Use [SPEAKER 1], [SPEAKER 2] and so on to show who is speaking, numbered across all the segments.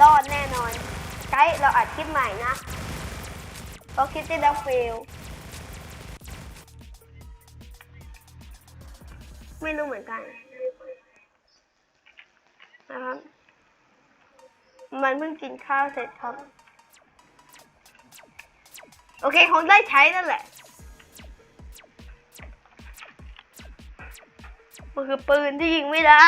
[SPEAKER 1] รอดแน่นอน ไกด์เราอัดคลิปใหม่นะเพราะคลิปที่แล้วเฟลไม่รู้เหมือนกันนะครับ มันเพิ่งกินข้าวเสร็จครับ โอเค คงได้ใช้นั่นแหละ มันคือปืนที่ยิงไม่ได้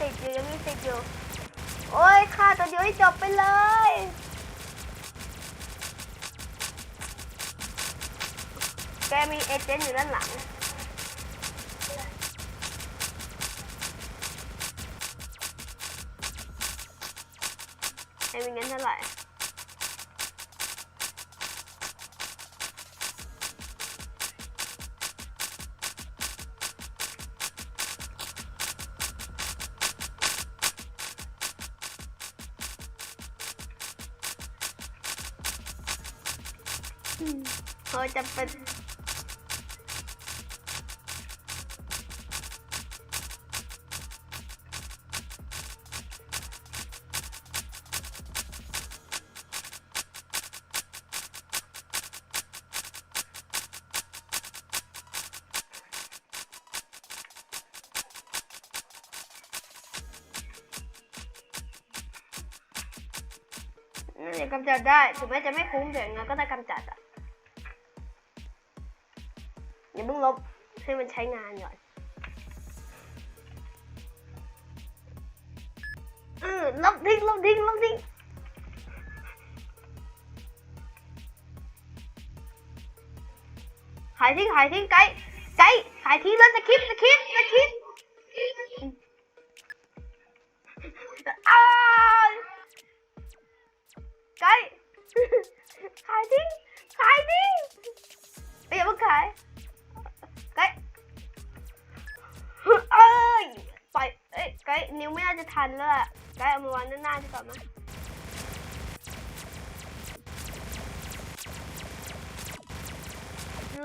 [SPEAKER 1] ยังรอดยังมีสิทธิ์อยู่ยังมีติดอยู่ โอ้ยฆ่าตัวเดียวให้จบไปเลยแกมีเอเจนต์อยู่ด้านหลังให้มีเงินเท่าไหร่ เขาจะเป็นนั่นเองกำจัดได้ถึงแม้จะไม่คุ้มแต่ยังไงก็ได้กำจัดอะ ลบให้มันใช้งานก่อนเออลบทิ้งลบทิ้งลบทิ้งขายทิ้งขายทิ้งไกด์ไกด์ขายทิ้งแล้วสคริปต์สคริปต์สคริปต์อ้าวไกด์ขายทิ้งขายทิ้งเอ้ยอย่าเพิ่งขาย ไกด์นิ้วไม่น่าจะทันแล้วอะไกด์เอามาวางด้านหน้าดีกว่ามั้ย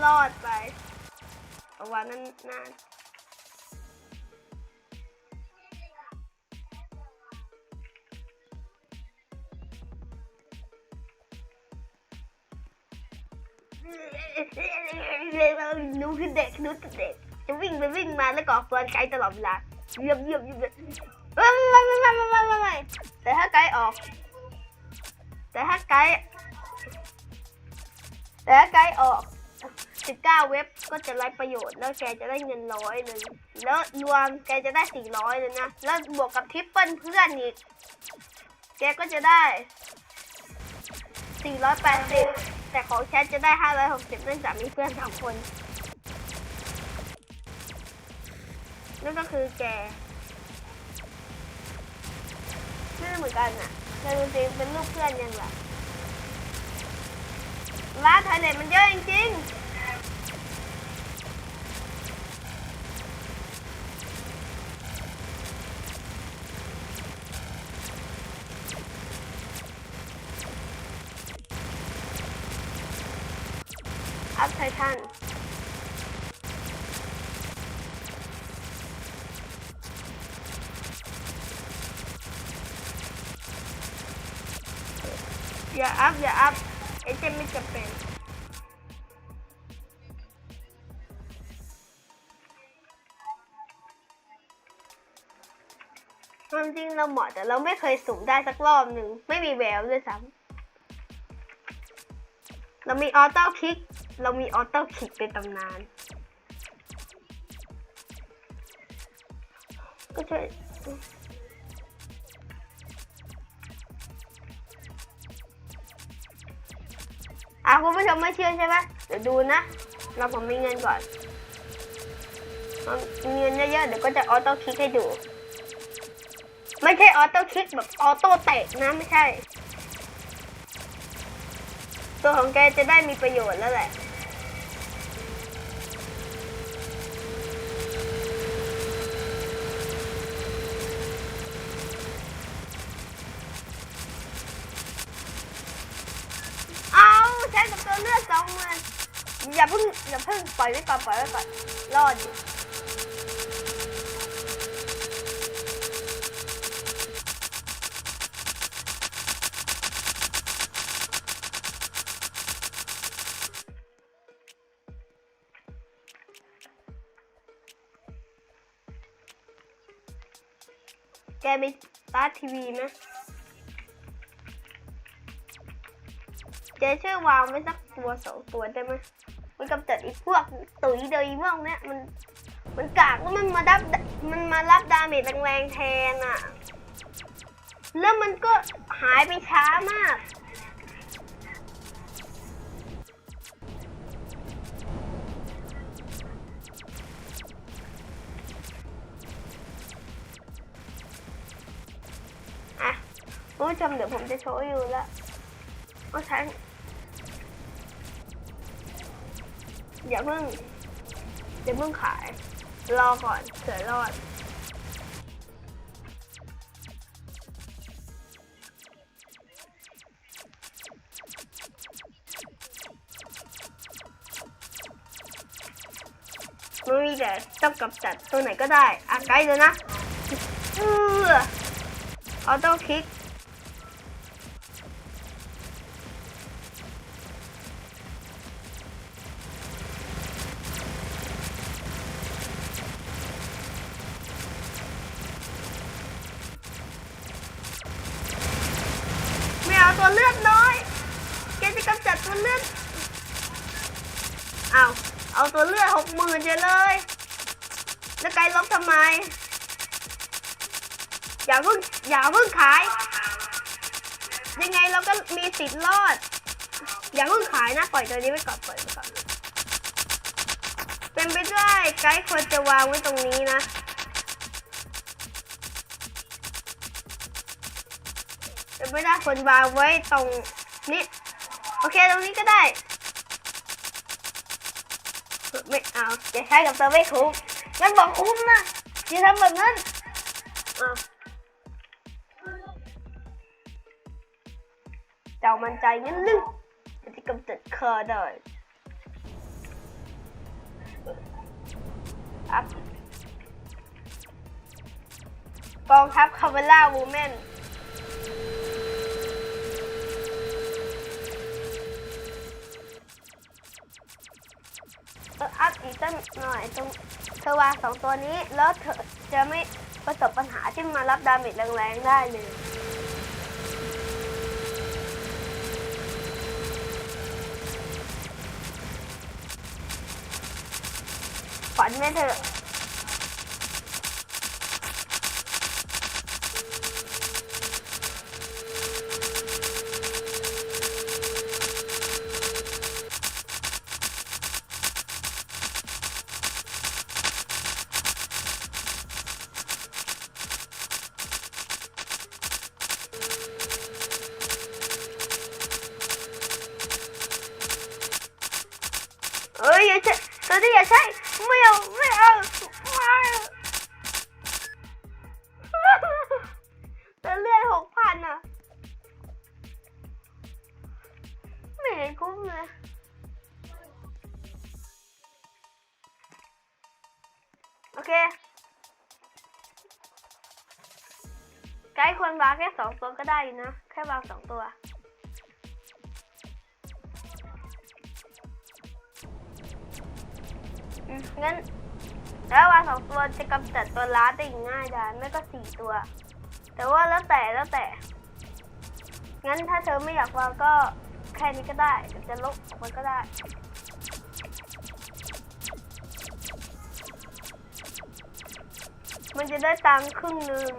[SPEAKER 1] รอดไปเอาวางด้านหน้าหนูคือเด็กหนูคือเด็กจะวิ่งไปวิ่งมาแล้วก็เฟือนไกด์ตลอดเวลา เยี่ยมเยี่ยมเยี่ยมเลยไม่ไม่ไม่ไม่ไม่ไม่ไม่แต่ถ้าไกด์ออก แต่ถ้าไกด์แต่ถ้าไกด์ออก19เว็บก็จะไร้ประโยชน์แล้วแกจะได้เงินร้อยหนึ่งแล้วรวมแกจะได้400เลยนะ แล้วบวกกับทริปเปิลเพื่อนอีก แกก็จะได้480แต่ของแชทจะได้560เนื่องจากมีเพื่อนสามคน นั่นก็คือแกไม่เหมือนกันอะแต่จริงเป็นลูกเพื่อนยังล่ะร้านไทยเน็ตมันเยอะจริงๆ หมาะแต่เราไม่เคยสุ่มได้สักรอบหนึ่งไม่มีแววด้วยซ้ำเรามีออโต้คลิก เรามีออโต้คลิกเป็นตำนาน ก็ช่อะคุณผู้ชมไม่เชื่อใช่ไหมเดี๋ยวดูนะ เราผมมีเงินก่อนมีเงินเยอะๆเดี๋ยวก็จะออโต้คลิกให้ดู ไม่ใช่ออโต้คลิกแบบออโต้เตะนะไม่ใช่ ตัวของแกจะได้มีประโยชน์แล้วแหละเอาใช้กับตัวเลือดสองมันอย่าเพิ่งอย่าเพิ่งปล่อยไว้ก่อนปล่อยไว้ก่อนรอด อยู่แกมีตาร์ททีวีไหมเจ๊ช่วยวางไว้สักตัวสองตัวได้ไหมมันกำจัดไอีพวกตุ๋ยเดยพวกเนี้ยมันมันกากว่ามันมาดับมันมารับดาเมจแรงๆแทนอะแล้วมันก็หายไปช้ามาก คุณผู้ชมเดี๋ยวผมจะโชว์ให้ดูแล้วว่าฉันอย่าเพิ่งอย่าเพิ่งขาย รอก่อนเผื่อรอดมันมีแต่ต้องกำจัดตัวไหนก็ได้อะไกด์เลยนะเออออโต้คลิก ไม่ เลือดน้อย แกจะกำจัดตัวเลือดเอาเอาตัวเลือดหกหมื่นเเลย แล้วไกลลบทำไม อย่าเพิ่งอย่าเพิ่งขาย ยังไงเราก็มีสิทธิ์รอด อย่าเพิ่งขายนะปล่อยตัวนี้ไว้ก่อนปล่อยไว้ก่อน เป็นไปได้ไกด์ควรจะวางไว้ตรงนี้นะ ไปได้ควรวางไว้ตรงนี้ โอเคตรงนี้ก็ได้ ไม่เอาอย่าใช้กับเธอไม่คุ้มมันบอกคุ้มนะอย่าทำแบบนั้นเอาเจ้ามันใจงั้นลึกจะกำจัดคอได้อัพกองทัพคาเวล่าวูแมน อัพอีกสักหน่อยตรงเธอวางสองตัวนี้ แล้วเธอจะไม่ประสบปัญหาที่มารับดาเมจแรงๆได้เลยฝันไม่เถอะ ควรวางแค่สองตัวก็ได้อยู่นะ แค่วางสองตัวงั้นแล้ววางสองตัวจะกำจัดตัวล้าได้ง่ายดายไม่ก็สี่ตัว แต่ว่าแล้วแต่แล้วแต่ งั้นถ้าเธอไม่อยากวางก็แค่นี้ก็ได้จะลบออกมันก็ได้มันจะได้ตังค์ครึ่งหนึ่ง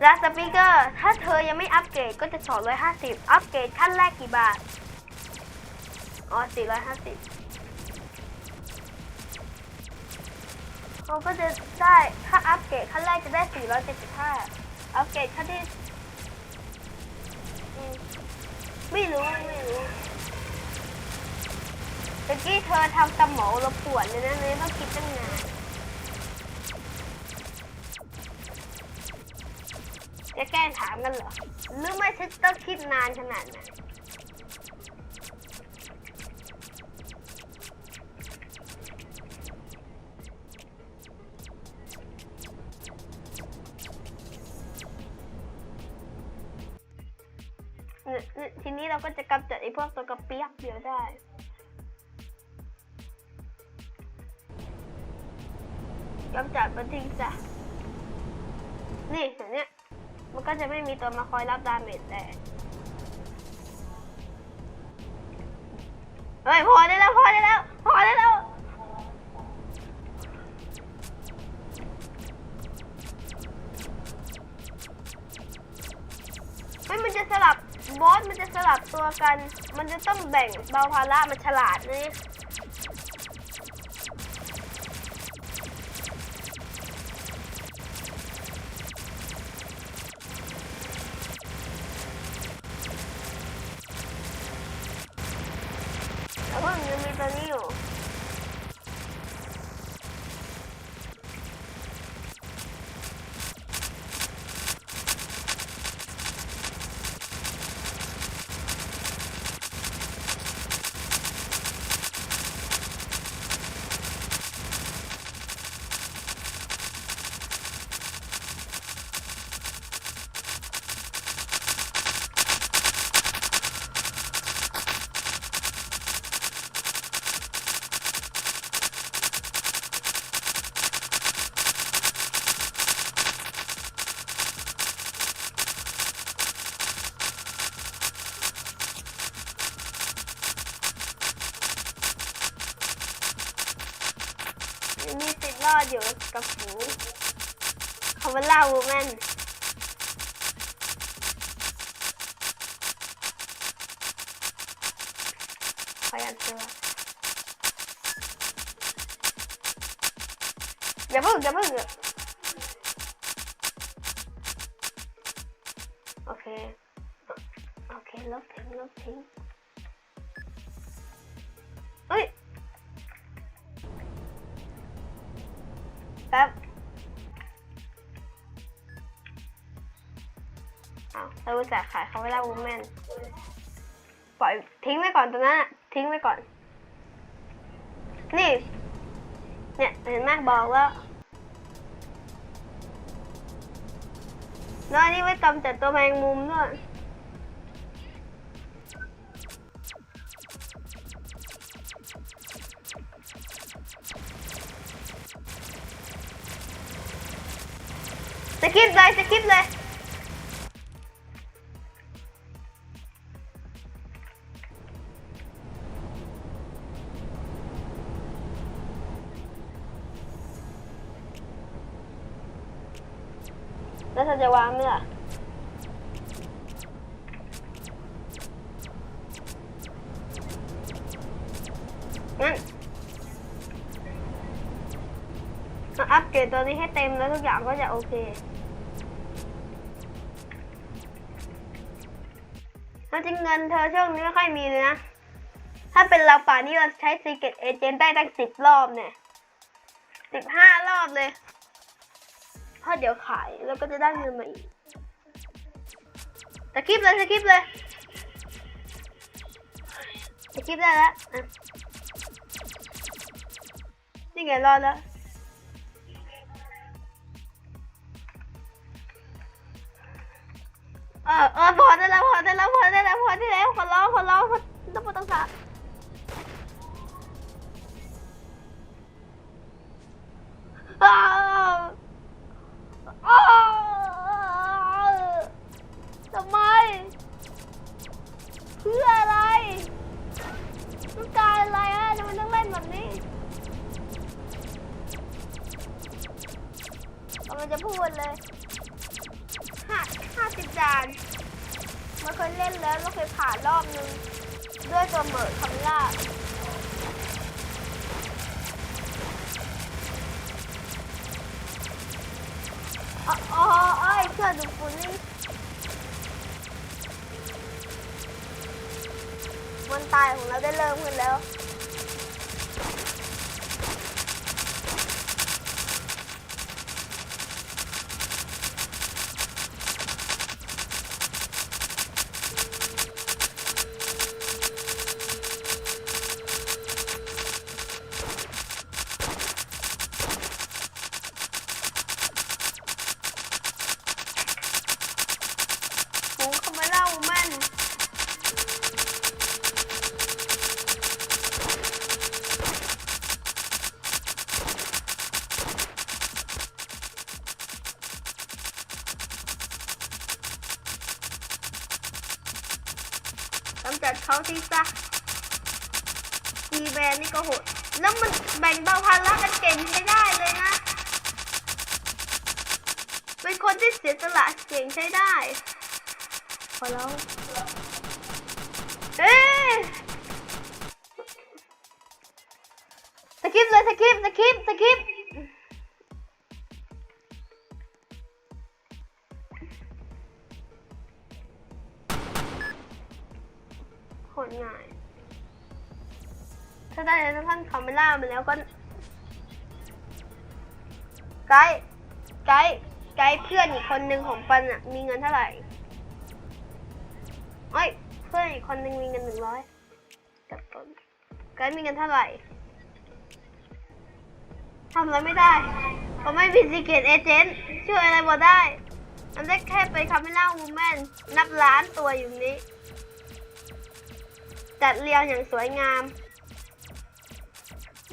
[SPEAKER 1] และสปีกเกอร์ถ้าเธอยังไม่อัปเกรดก็จะ250 อัปเกรดขั้นแรกกี่บาท อ๋อ 450เขาก็จะได้ถ้าอัปเกรดขั้นแรกจะได้ 475 อัปเกรดขั้นที่ ไม่รู้ ไม่รู้ตะกี้เธอทำสมองเราปวดเลยนะเลยต้องคิดตั้งนาน จะแกล้งถามกันเหรอ หรือไม่ฉันต้องคิดนานขนาดนั้น ทีนี้เราก็จะกำจัดไอ้พวกตัวกระเปียกเดียวได้กำจัดมันทิ้งซะ มีตัวมาคอยรับดาเมจแต่เฮ้ยพอได้แล้วพอได้แล้วพอได้แล้วไม่มันจะสลับบอสมันจะสลับตัวกัน มันจะต้องแบ่งเบาภาระมันฉลาดนี่ อย่าเพิ่งอย่าเพิ่งโอเค โอเคลบทิ้งลบทิ้งเฮ้ยแป๊บอ้าเราอุตส่าห์ขายเขาไว้แล้ววูแมนปล่อยทิ้งไว้ก่อนตรงนั้นทิ้งไว้ก่อน นี่ เนี่ยเห็นไหมบอกแล้ว แล้วอันนี้ไว้กำจัดตัวแมงมุมด้วยสกิปเลยสกิปเลย จะวางไหมล่ะงั้นมาอัปเกรดตัวนี้ให้เต็มแล้วทุกอย่างก็จะโอเคแล้วจริงเงินเธอช่วงนี้ไม่ค่อยมีเลยนะ ถ้าเป็นเราป่านี้เราใช้ Secret Agent ได้ตั้งสิบรอบเนี่ยสิบห้ารอบเลย เพราะเดี๋ยวขายแล้วก็จะได้เงินมาอีกสกิปเลยสกิปเลยสกิปได้แล้วนี่ไงรอดแล้วเออเออพอได้แล้วพอได้แล้วพอได้แล้วพอได้แล้วขอร้องขอร้องต้องต้องสา กำลังจะพูดเลยห้าห้าสิบด่านไม่เคยเล่นแล้วเราเคยผ่านรอบนึง ด้วยตัวเหมิร์ดคำล่าอ๋ออ๋อเอ้ยเชื่อดูฝุ่นนี่วันตายของเราได้เริ่มขึ้นแล้ว พอแล้วเอ๊ะสกิปเลยสกิปสกิปสกิปโคตรง่ายถ้าได้แล้วท่านคาเมล่ามาแล้วก็ ไกด์ไกด์ ไกด์เพื่อนอีกคนหนึ่งของปันอะมีเงินเท่าไหร่เอ้ยเพื่อนอีกคนหนึ่งมีเงินหนึ่งร้อยกับต้นไกด์มีเงินเท่าไหร่ทำอะไรไม่ได้เขาะไม่มีซีเกตเอเจนต์ช่วยอะไรบ่ได้มันได้แค่ไปคาเมล่าวูแมนนับล้านตัวอยู่นี้ จัดเรียงอย่างสวยงาม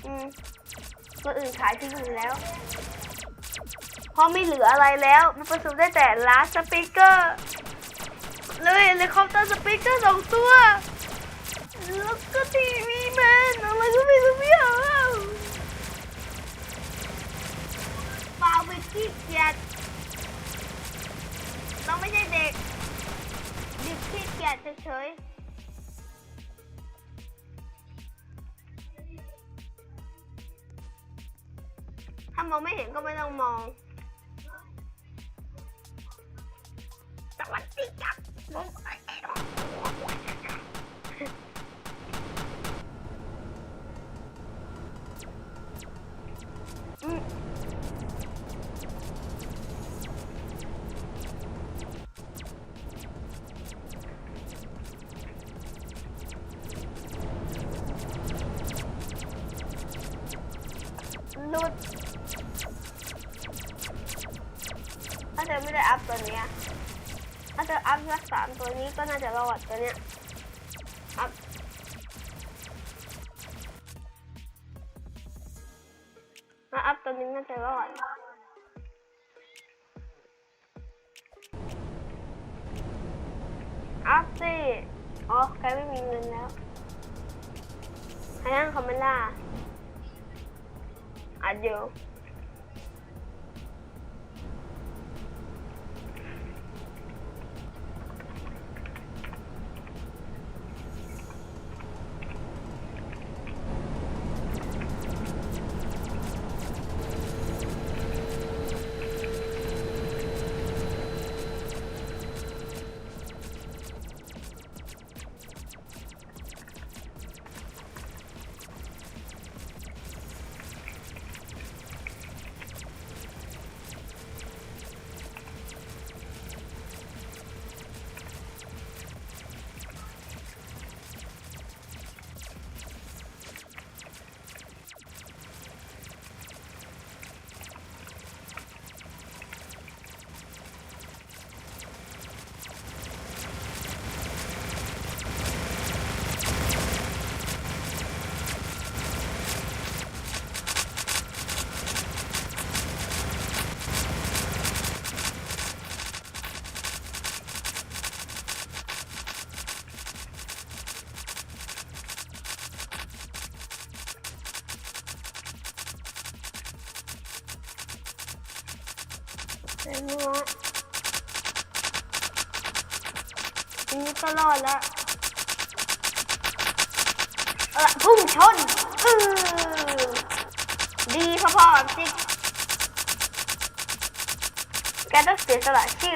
[SPEAKER 1] อืมตัวอื่นขายทิ้งหมดแล้ว เพราะไม่เหลืออะไรแล้ว มันผสมได้แต่ลาสปีกเกอร์เลยเลยคอปเตอร์สปีกเกอร์สองตัว แล้วก็ทีวีแมนอะไรก็ไม่รู้ไม่เอาเปล่าไปขี้เกียจเราไม่ใช่เด็กเด็กขี้เกียจเฉยๆถ้ามองไม่เห็นก็ไม่ต้องมอง วัสดีครับผมไอแอลอืมหลุดถ้าเธอไม่ได้อัพตัวเนี้ยถ้าเธออัพสักสามตัวนี้ก็น่าจะรอดตัวเนี้ยอัพมาอัพตัวนี้น่าจะรอดอัพสิอ๋อใครไม่มีเงินแล้วให้นั่งคอมเมล่าอัดอยู่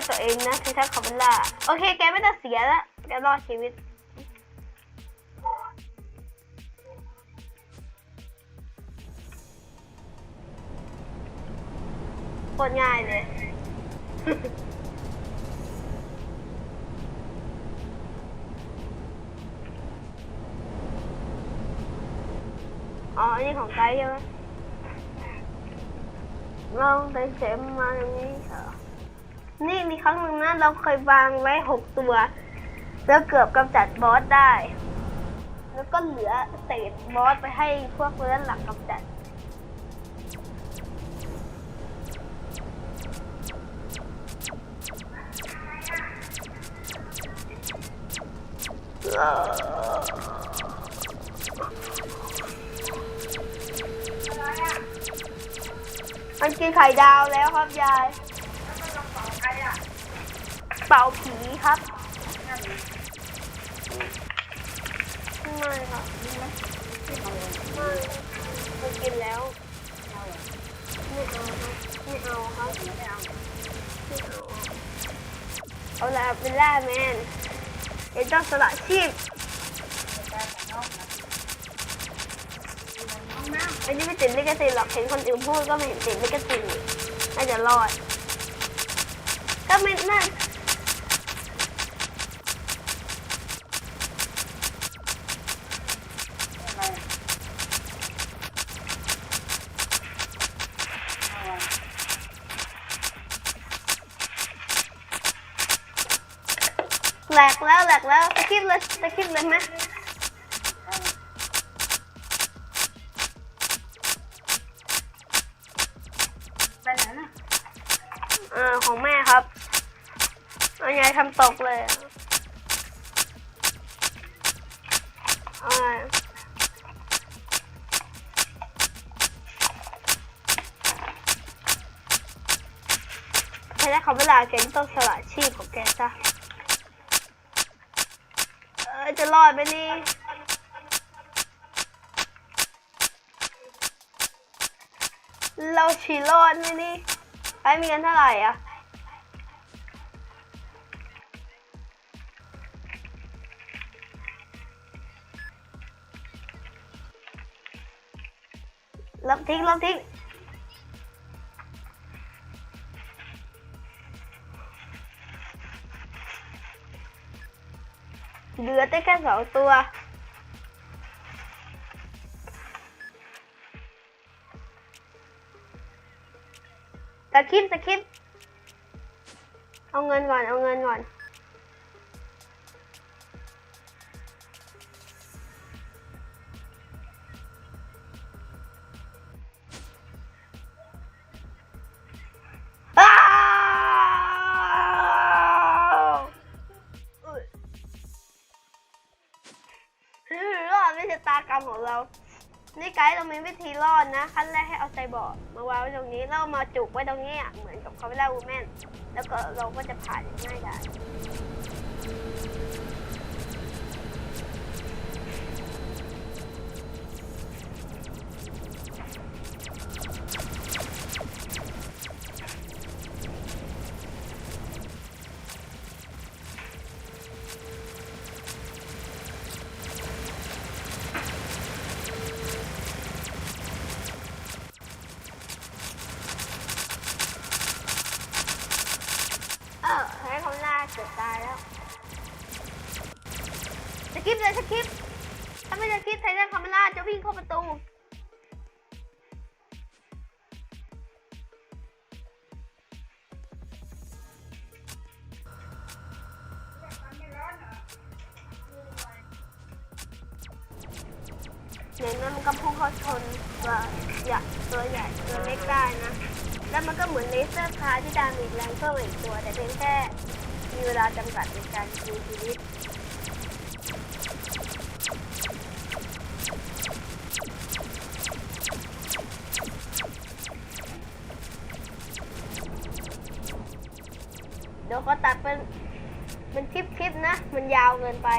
[SPEAKER 1] ตัวเองนะไททันคาเมล่าโอเค แกไม่ต้องเสียละแกรอดชีวิตโคตรง่ายเลย อ๋อ นี่ของไกด์ใช่ไหมลองไปเสมมาอย่างนี้เหรอ นี่มีครั้งหนึ่งนะเราเคยวางไว้หกตัว แล้วเกือบกำจัดบอสได้ แล้วก็เหลือเศษบอสไปให้พวกเรือนหลักกำจัดมันกินไข่ดาวแล้วครับยาย เป่าผีครับไม่ครับไม่มันกินแล้วไม่เอาครับไม่เอาครับไม่เอาไม่เอาเอาละเป็นล่าแมนเดี๋ยวต้องสละชีพอันนี้ไม่ติดลิขสิทธิ์หรอกเห็นคนอื่นพูดก็ไม่เห็นติดลิขสิทธิ์นี่น่าจะรอด ก็ไม่น่า แหลกแล้วแหลกแล้วสกิปเลยสกิปเลยไหม
[SPEAKER 2] ไปไหนน่ะ
[SPEAKER 1] เออของแม่ครับเอายายทำตกเลยอะเอาไงใช้ได้คำเวลาแกต้องสละชีพของแกซะเออ จะรอดไหมนี่เราฉีรอดไหมนี่ไอ้มีเงินเท่าไหร่อะลบทิ้งลบทิ้ง เหลือได้แค่สองตัว ตะคิปตะคิปเอาเงินก่อน เอาเงินก่อน รมของเรานี่ไกด์เรามีวิธีรอดนะ ขั้นแรกให้เอาไซบอร์ดมาวางไว้ตรงนี้แล้วมาจุกไว้ตรงนี้เหมือนกับคาเวล่าวูแมนแล้วก็เราก็จะผ่านง่ายด กิปเลยสกิปถ้าไม่สกิปไททันคาเมล่าจะวิ่งเข้าประตูเดี๋ยนั้นมันก็พุ่งเข้าชนตัวใหญ่ตัวใหญ่ตัวเล็กได้นะ แล้วมันก็เหมือนเลเซอร์คาที่ดามจแรงเพิ่มอีกตัว แต่เพียงแค่มีเวลาจำกัดในการมีชีวิต กินไป